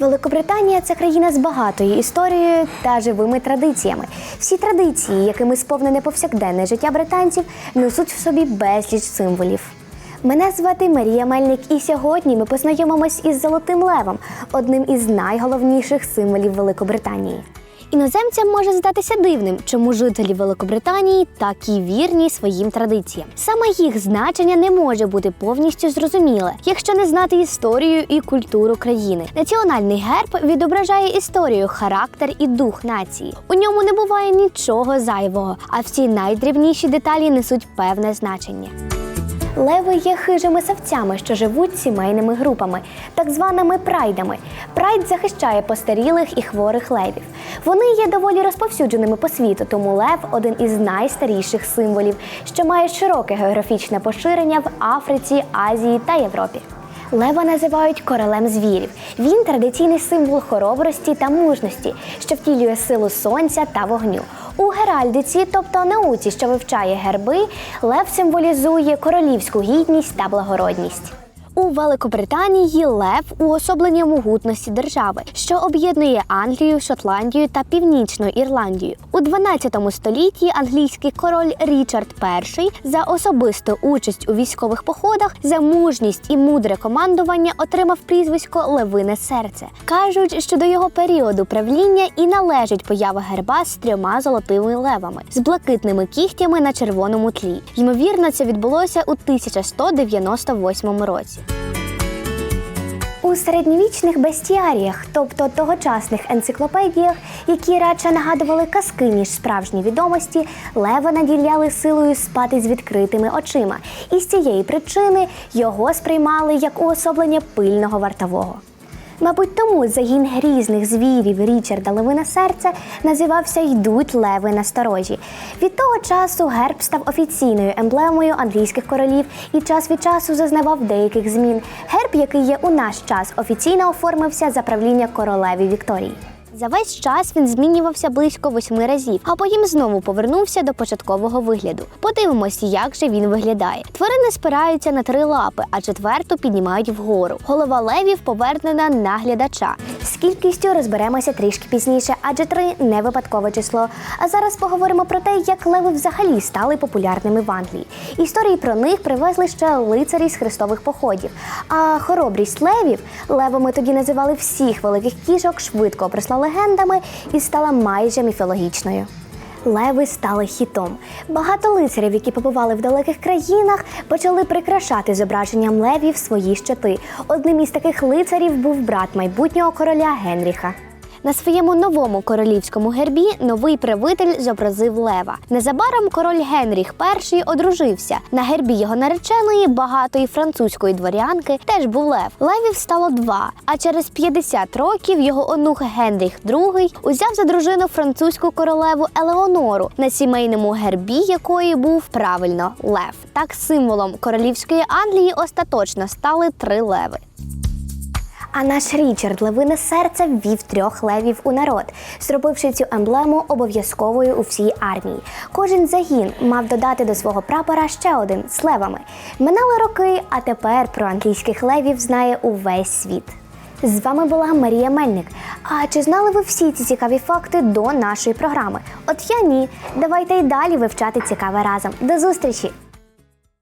Великобританія це країна з багатою історією та живими традиціями. Всі традиції, якими сповнене повсякденне життя британців, несуть в собі безліч символів. Мене звати Марія Мельник, і сьогодні ми познайомимось із Золотим Левом, одним із найголовніших символів Великобританії. Іноземцям може здатися дивним, чому жителі Великобританії такі вірні своїм традиціям. Саме їх значення не може бути повністю зрозуміле, якщо не знати історію і культуру країни. Національний герб відображає історію, характер і дух нації. У ньому не буває нічого зайвого, а всі найдрібніші деталі несуть певне значення. Леви є хижими савцями, що живуть сімейними групами, так званими прайдами. Прайд захищає постарілих і хворих левів. Вони є доволі розповсюдженими по світу, тому лев один із найстаріших символів, що має широке географічне поширення в Африці, Азії та Європі. Лева називають королем звірів. Він традиційний символ хоробрості та мужності, що втілює силу сонця та вогню. У геральдиці, тобто науці, що вивчає герби, лев символізує королівську гідність та благородність. У Великобританії лев уособлення могутності держави, що об'єднує Англію, Шотландію та Північну Ірландію. У 12 столітті англійський король Річард І за особисту участь у військових походах, за мужність і мудре командування отримав прізвисько Левине серце. Кажуть, що до його періоду правління і належить поява герба з трьома золотими левами з блакитними кігтями на червоному тлі. Ймовірно, це відбулося у 1198 році. У середньовічних бестіаріях, тобто тогочасних енциклопедіях, які радше нагадували казки ніж справжні відомості, лева наділяли силою спати з відкритими очима, і з цієї причини його сприймали як уособлення пильного вартового. Мабуть, тому загін грізних звірів Річарда Левина серця називався Йдуть леви на сторожі. Від того часу герб став офіційною емблемою англійських королів і час від часу зазнавав деяких змін. Герб, який є у наш час, офіційно оформився за правління королеві Вікторії. За весь час він змінювався близько восьми разів, а потім знову повернувся до початкового вигляду. Подивимося, як же він виглядає. Тварини спираються на три лапи, а четверту піднімають вгору. Голова левів повернена на глядача. З кількістю розберемося трішки пізніше, адже три не випадкове число. А зараз поговоримо про те, як леви взагалі стали популярними в Англії. Історії про них привезли ще лицарі з хрестових походів. А хоробрість левів левами тоді називали всіх великих кішок, швидко обросла легендами і стала майже міфологічною. Леви стали хітом. Багато лицарів, які побували в далеких країнах, почали прикрашати зображенням левів свої щити. Одним із таких лицарів був брат майбутнього короля Генріха. На своєму новому королівському гербі новий правитель зобразив лева. Незабаром король Генріх І одружився. На гербі його нареченої багатої французької дворянки теж був лев. Левів стало два. А через 50 років його онух Генріх II узяв за дружину французьку королеву Елеонору, на сімейному гербі якої був правильно лев. Так символом королівської Англії остаточно стали три леви. А наш Річард Левине серце ввів трьох левів у народ, зробивши цю емблему обов'язковою у всій армії. Кожен загін мав додати до свого прапора ще один з левами. Минали роки, а тепер про англійських левів знає увесь світ. З вами була Марія Мельник. А чи знали ви всі ці цікаві факти до нашої програми? От я ні. Давайте й далі вивчати цікаве разом. До зустрічі!